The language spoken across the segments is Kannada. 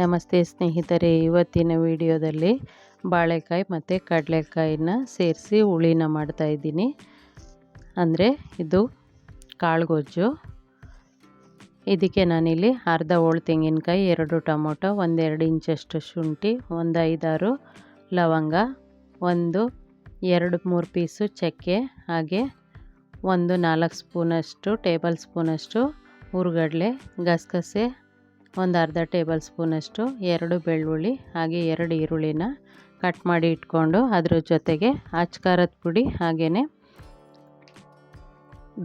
ನಮಸ್ತೆ ಸ್ನೇಹಿತರೆ, ಇವತ್ತಿನ ವಿಡಿಯೋದಲ್ಲಿ ಬಾಳೆಕಾಯಿ ಮತ್ತು ಕಡಲೆಕಾಯಿನ ಸೇರಿಸಿ ಹುಳಿನ ಮಾಡ್ತಾಯಿದ್ದೀನಿ ಅಂದರೆ ಇದು ಕಾಳುಗೊಜ್ಜು. ಇದಕ್ಕೆ ನಾನಿಲ್ಲಿ ಅರ್ಧ ಹೋಳು ತೆಂಗಿನಕಾಯಿ, ಎರಡು ಟೊಮೊಟೊ, ಒಂದೆರಡು ಇಂಚಷ್ಟು ಶುಂಠಿ, ಒಂದು ಐದಾರು ಲವಂಗ, ಒಂದು ಎರಡು ಮೂರು ಪೀಸು ಚಕ್ಕೆ, ಹಾಗೆ ಒಂದು ನಾಲ್ಕು ಸ್ಪೂನಷ್ಟು ಟೇಬಲ್ ಸ್ಪೂನಷ್ಟು ಹುರುಗಡಲೆ ಗಸಗಸೆ ಒಂದು ಅರ್ಧ ಟೇಬಲ್ ಸ್ಪೂನಷ್ಟು ಎರಡು ಬೆಳ್ಳುಳ್ಳಿ, ಹಾಗೆ ಎರಡು ಈರುಳ್ಳಿನ ಕಟ್ ಮಾಡಿ ಇಟ್ಕೊಂಡು ಅದರ ಜೊತೆಗೆ ಅಚ್ಕಾರದ ಪುಡಿ, ಹಾಗೆಯೇ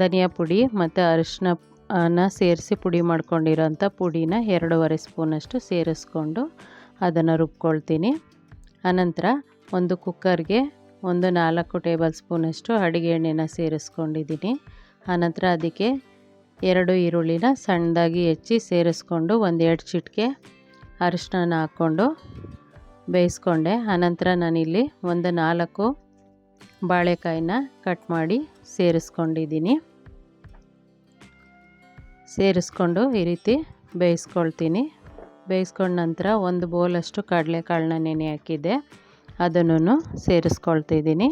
ಧನಿಯಾ ಪುಡಿ ಮತ್ತು ಅರಿಶಿನ ಸೇರಿಸಿ ಪುಡಿ ಮಾಡ್ಕೊಂಡಿರೋಂಥ ಪುಡಿನ ಎರಡೂವರೆ ಸ್ಪೂನಷ್ಟು ಸೇರಿಸ್ಕೊಂಡು ಅದನ್ನು ರುಬ್ಕೊಳ್ತೀನಿ. ಅನಂತರ ಒಂದು ಕುಕ್ಕರ್ಗೆ ಒಂದು ನಾಲ್ಕು ಟೇಬಲ್ ಸ್ಪೂನಷ್ಟು ಅಡುಗೆ ಎಣ್ಣೆನ ಸೇರಿಸ್ಕೊಂಡಿದ್ದೀನಿ. ಆನಂತರ ಅದಕ್ಕೆ ಎರಡು ಈರುಳ್ಳಿನ ಸಣ್ಣದಾಗಿ ಹೆಚ್ಚಿ ಸೇರಿಸ್ಕೊಂಡು ಒಂದೆರಡು ಚಿಟಿಕೆ ಅರಿಶಿನ ಹಾಕ್ಕೊಂಡು ಬೇಯಿಸ್ಕೊಂಡೆ. ಆನಂತರ ನಾನಿಲ್ಲಿ ಒಂದು ನಾಲ್ಕು ಬಾಳೆಕಾಯಿನ ಕಟ್ ಮಾಡಿ ಸೇರಿಸ್ಕೊಂಡಿದ್ದೀನಿ. ಸೇರಿಸ್ಕೊಂಡು ಈ ರೀತಿ ಬೇಯಿಸ್ಕೊಳ್ತೀನಿ. ಬೇಯಿಸ್ಕೊಂಡ ನಂತರ ಒಂದು ಬೌಲಷ್ಟು ಕಡಲೆಕಾಳನ್ನ ನೆನೆ ಹಾಕಿದ್ದೆ. ಅದನ್ನು ಸೇರಿಸ್ಕೊಳ್ತಿದ್ದೀನಿ.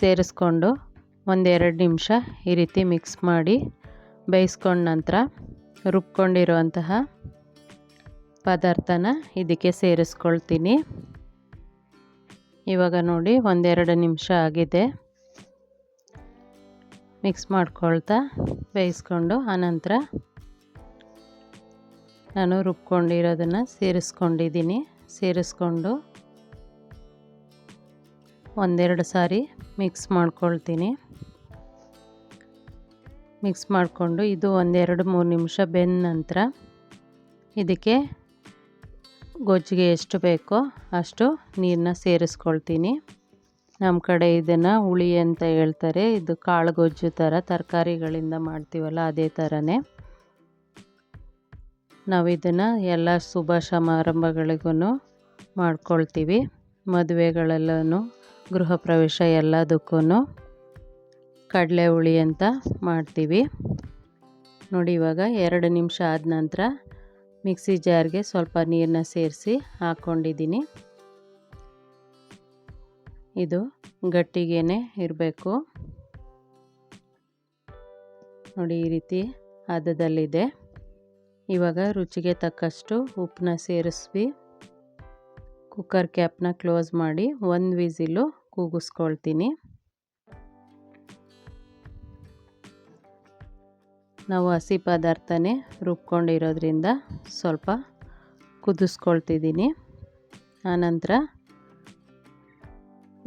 ಸೇರಿಸ್ಕೊಂಡು ಒಂದೆರಡು ನಿಮಿಷ ಈ ರೀತಿ ಮಿಕ್ಸ್ ಮಾಡಿ ಬೇಯಿಸ್ಕೊಂಡ ನಂತರ ರುಬ್ಕೊಂಡಿರುವಂತಹ ಪದಾರ್ಥನ ಇದಕ್ಕೆ ಸೇರಿಸ್ಕೊಳ್ತೀನಿ. ಇವಾಗ ನೋಡಿ ಒಂದೆರಡು ನಿಮಿಷ ಆಗಿದೆ. ಮಿಕ್ಸ್ ಮಾಡ್ಕೊಳ್ತಾ ಬೇಯಿಸ್ಕೊಂಡು ಆನಂತರ ನಾನು ರುಬ್ಕೊಂಡಿರೋದನ್ನು ಸೇರಿಸ್ಕೊಂಡಿದ್ದೀನಿ. ಸೇರಿಸ್ಕೊಂಡು ಒಂದೆರಡು ಸಾರಿ ಮಿಕ್ಸ್ ಮಾಡ್ಕೊಳ್ತೀನಿ. ಮಿಕ್ಸ್ ಮಾಡಿಕೊಂಡು ಇದು ಒಂದೆರಡು ಮೂರು ನಿಮಿಷ ಬೆಂದ ನಂತರ ಇದಕ್ಕೆ ಗೊಜ್ಜಿಗೆ ಎಷ್ಟು ಬೇಕೋ ಅಷ್ಟು ನೀರನ್ನ ಸೇರಿಸ್ಕೊಳ್ತೀನಿ. ನಮ್ಮ ಕಡೆ ಇದನ್ನು ಹುಳಿ ಅಂತ ಹೇಳ್ತಾರೆ. ಇದು ಕಾಳು ಗೊಜ್ಜು ಥರ ತರಕಾರಿಗಳಿಂದ ಮಾಡ್ತೀವಲ್ಲ ಅದೇ ಥರನೇ. ನಾವು ಇದನ್ನು ಎಲ್ಲ ಶುಭ ಸಮಾರಂಭಗಳಿಗೂ ಮಾಡ್ಕೊಳ್ತೀವಿ. ಮದುವೆಗಳಲ್ಲೂ ಗೃಹ ಪ್ರವೇಶ ಎಲ್ಲದಕ್ಕೂ ಕಡಲೆ ಹುಳಿ ಅಂತ ಮಾಡ್ತೀವಿ. ನೋಡಿ ಇವಾಗ ಎರಡು ನಿಮಿಷ ಆದ ನಂತರ ಮಿಕ್ಸಿ ಜಾರ್ಗೆ ಸ್ವಲ್ಪ ನೀರನ್ನ ಸೇರಿಸಿ ಹಾಕ್ಕೊಂಡಿದ್ದೀನಿ ಇದು ಗಟ್ಟಿಗೇ ಇರಬೇಕು. ನೋಡಿ ಈ ರೀತಿ ಹದದಲ್ಲಿದೆ ಇವಾಗ ರುಚಿಗೆ ತಕ್ಕಷ್ಟು ಉಪ್ಪನ್ನ ಸೇರಿಸ್ವಿ. ಕುಕ್ಕರ್ ಕ್ಯಾಪ್ನ ಕ್ಲೋಸ್ ಮಾಡಿ ಒಂದು ವಿಸಿಲು ಕೂಗಿಸ್ಕೊಳ್ತೀನಿ. ನಾವು ಹಸಿ ಪದಾರ್ಥನೇ ರುಬ್ಕೊಂಡಿರೋದ್ರಿಂದ ಸ್ವಲ್ಪ ಕುದಿಸ್ಕೊಳ್ತಿದ್ದೀನಿ. ಆನಂತರ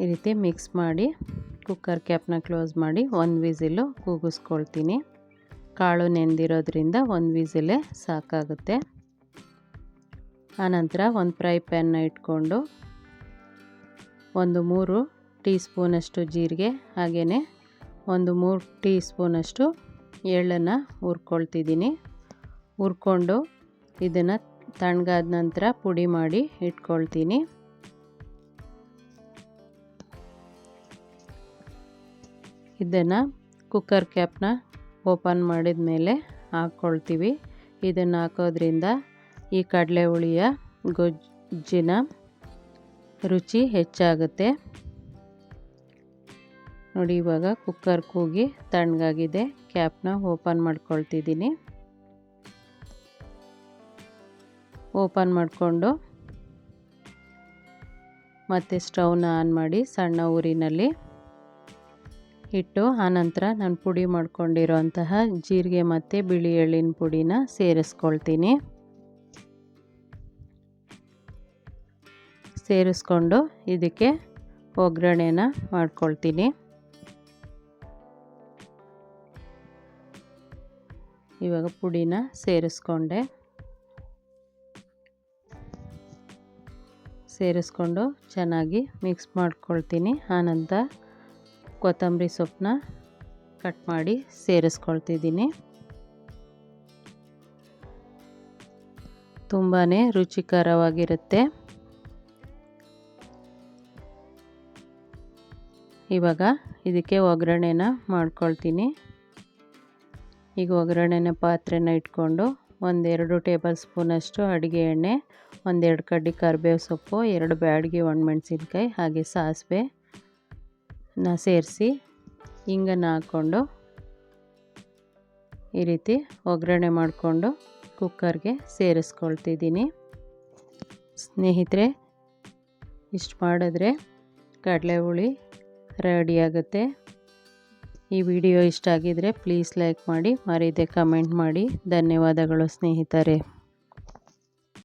ಈ ರೀತಿ ಮಿಕ್ಸ್ ಮಾಡಿ ಕುಕ್ಕರ್ ಕ್ಯಾಪ್ನ ಕ್ಲೋಸ್ ಮಾಡಿ ಒಂದು ವಿಸಿಲು ಕೂಗಿಸ್ಕೊಳ್ತೀನಿ. ಕಾಳು ನೆಂದಿರೋದ್ರಿಂದ ಒಂದು ವಿಸಿಲೇ ಸಾಕಾಗುತ್ತೆ. ಆನಂತರ ಒಂದು ಫ್ರೈ ಪ್ಯಾನ್ನ ಇಟ್ಕೊಂಡು ಒಂದು ಮೂರು ಟೀ ಸ್ಪೂನಷ್ಟು ಜೀರಿಗೆ, ಹಾಗೆಯೇ ಒಂದು ಮೂರು ಟೀ ಸ್ಪೂನಷ್ಟು ಎಳ್ಳನ್ನು ಹುರ್ಕೊಳ್ತಿದ್ದೀನಿ. ಹುರ್ಕೊಂಡು ಇದನ್ನು ತಣ್ಣಗಾದ ನಂತರ ಪುಡಿ ಮಾಡಿ ಇಟ್ಕೊಳ್ತೀನಿ. ಇದನ್ನು ಕುಕ್ಕರ್ ಕ್ಯಾಪ್ನ ಓಪನ್ ಮಾಡಿದ ಮೇಲೆ ಹಾಕ್ಕೊಳ್ತೀವಿ. ಇದನ್ನು ಹಾಕೋದ್ರಿಂದ ಈ ಕಡಲೆ ಹುಳಿಯ ಗೊಜ್ಜಿನ ರುಚಿ ಹೆಚ್ಚಾಗುತ್ತೆ. ನೋಡಿ, ಇವಾಗ ಕುಕ್ಕರ್ ಕೂಗಿ ತಣ್ಣಗಾಗಿದೆ. ಕ್ಯಾಪ್ನ ಓಪನ್ ಮಾಡ್ಕೊಳ್ತಿದ್ದೀನಿ. ಓಪನ್ ಮಾಡಿಕೊಂಡು ಮತ್ತು ಸ್ಟವ್ನ ಆನ್ ಮಾಡಿ ಸಣ್ಣ ಊರಿನಲ್ಲಿ ಇಟ್ಟು, ಆನಂತರ ನಾನು ಪುಡಿ ಮಾಡ್ಕೊಂಡಿರೋಂತಹ ಜೀರಿಗೆ ಮತ್ತು ಬಿಳಿ ಎಳ್ಳಿನ ಪುಡಿನ ಸೇರಿಸ್ಕೊಳ್ತೀನಿ. ಸೇರಿಸ್ಕೊಂಡು ಇದಕ್ಕೆ ಒಗ್ಗರಣೆನ ಮಾಡ್ಕೊಳ್ತೀನಿ. ಇವಾಗ ಪುಡಿನ ಸೇರಿಸ್ಕೊಂಡೆ. ಸೇರಿಸ್ಕೊಂಡು ಚೆನ್ನಾಗಿ ಮಿಕ್ಸ್ ಮಾಡ್ಕೊಳ್ತೀನಿ. ಆನಂತರ ಕೊತ್ತಂಬರಿ ಸೊಪ್ಪನ್ನ ಕಟ್ ಮಾಡಿ ಸೇರಿಸ್ಕೊಳ್ತಿದ್ದೀನಿ. ತುಂಬಾ ರುಚಿಕರವಾಗಿರುತ್ತೆ. ಇವಾಗ ಇದಕ್ಕೆ ಒಗ್ಗರಣೆನ ಮಾಡ್ಕೊಳ್ತೀನಿ. ಈಗ ಒಗ್ಗರಣೆನ ಪಾತ್ರೆನ ಇಟ್ಕೊಂಡು ಒಂದೆರಡು ಟೇಬಲ್ ಸ್ಪೂನಷ್ಟು ಅಡುಗೆ ಎಣ್ಣೆ, ಒಂದೆರಡು ಕಡ್ಡಿ ಕರಿಬೇವು ಸೊಪ್ಪು, ಎರಡು ಬ್ಯಾಡಗಿ ಒಣಮೆಣ್ಸಿನ್ಕಾಯಿ, ಹಾಗೆ ಸಾಸಿವೆ ನ ಸೇರಿಸಿ ಹಿಂಗನ್ನು ಹಾಕ್ಕೊಂಡು ಈ ರೀತಿ ಒಗ್ಗರಣೆ ಮಾಡಿಕೊಂಡು ಕುಕ್ಕರ್ಗೆ ಸೇರಿಸ್ಕೊಳ್ತಿದ್ದೀನಿ. ಸ್ನೇಹಿತರೆ, ಇಷ್ಟು ಮಾಡಿದ್ರೆ ಕಡಲೆ ಹುಳಿ ರೆಡಿಯಾಗುತ್ತೆ ಈ ವಿಡಿಯೋ ಇಷ್ಟ ಆಗಿದ್ದರೆ ಪ್ಲೀಸ್ ಲೈಕ್ ಮಾಡಿ ಮರೀದೆ ಕಮೆಂಟ್ ಮಾಡಿ. ಧನ್ಯವಾದಗಳು ಸ್ನೇಹಿತರೆ.